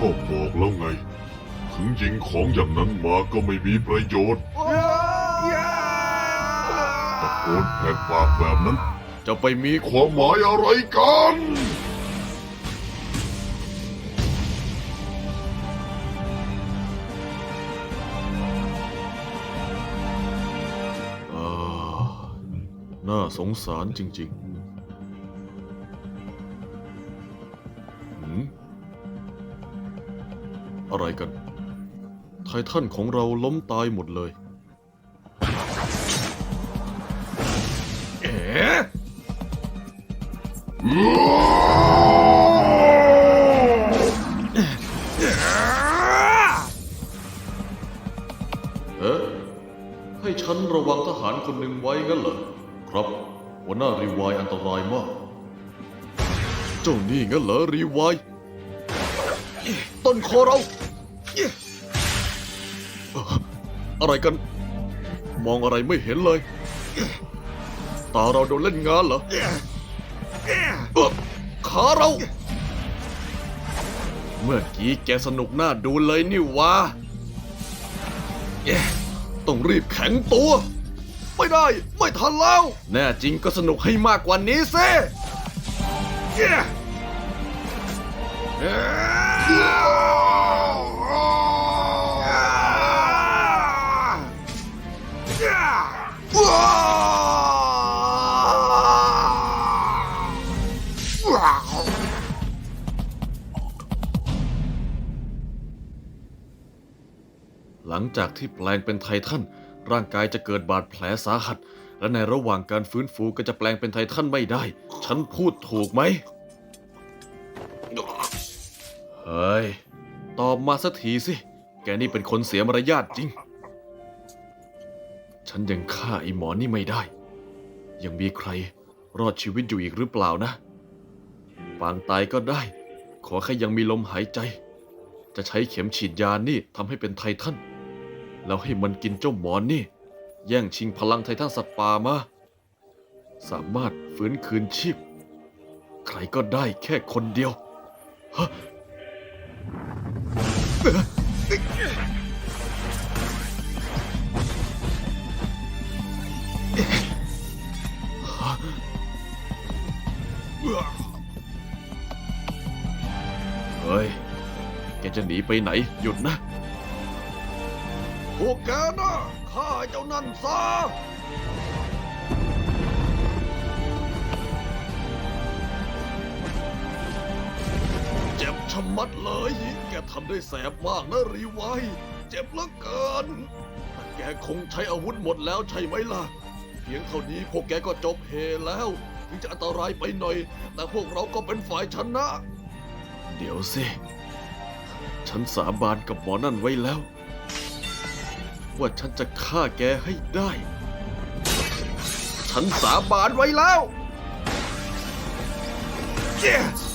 ก็บอกแล้วไง ถึงยิงของอย่างนั้นมาก็ไม่มีประโยชน์ตะโกนแหกปากแบบนั้น จะไปมีความหมายอะไรกันน่าสงสารจริง ๆ อะไรกัน ไททันของเราล้มตายหมดเลย เอ๋เอ๊ะให้ฉันระวังทหารคนหนึ่งไว้งั้นเหรอ ครับหัวหน้ารีวายอันตรายมาก เจ้านี่งั้นเหรอรีวาย ต้นคอเรา อะไรกัน มองอะไรไม่เห็นเลย ตาเราโดนเล่นงานเหรอขาเรา เมื่อกี้แกสนุกหน่าดูเลยนี่วะต้องรีบแข็งตัว ไม่ได้ ไม่ทันแล้ว แน่จริงก็สนุกให้มากกว่านี้สิ หลังจากที่แปลงเป็นไททันร่างกายจะเกิดบาดแผลสาหัส และในระหว่างการฟื้นฟูก็จะแปลงเป็นไททันไม่ได้ ฉันพูดถูกไหม เฮ้ย ตอบมาสักทีสิ แกนี่เป็นคนเสียมารยาทจริง ฉันยังฆ่าไอ้หมอนี่ไม่ได้ ยังมีใครรอดชีวิตอยู่อีกหรือเปล่านะ ปางตายก็ได้ ขอแค่ยังมีลมหายใจ จะใช้เข็มฉีดยานี่ทำให้เป็นไททัน แล้วให้มันกินเจ้าหมอนนี่ แย่งชิงพลังไททันสัตว์ป่ามา สามารถฟื้นคืนชีพ ใครก็ได้แค่คนเดียว ฮะ เฮ้ย แกจะหนีไปไหน หยุดนะ พวกแกนะฆ่าเจ้านั่นซะะมัดเลย แกทำได้แสบมากนะรีไวเจ็บเหลือเกินแต่แกคงใช้อาวุธหมดแล้วใช่ไหมล่ะ เพียงเท่านี้พวกแกก็จบเฮแล้ว ถึงจะอันตรายไปหน่อย แต่พวกเราก็เป็นฝ่ายชนะ เดี๋ยวสิ ฉันสาบานกับหมอนั่นไว้แล้ว ว่าฉันจะฆ่าแกให้ได้ ฉันสาบานไว้แล้ว Yes!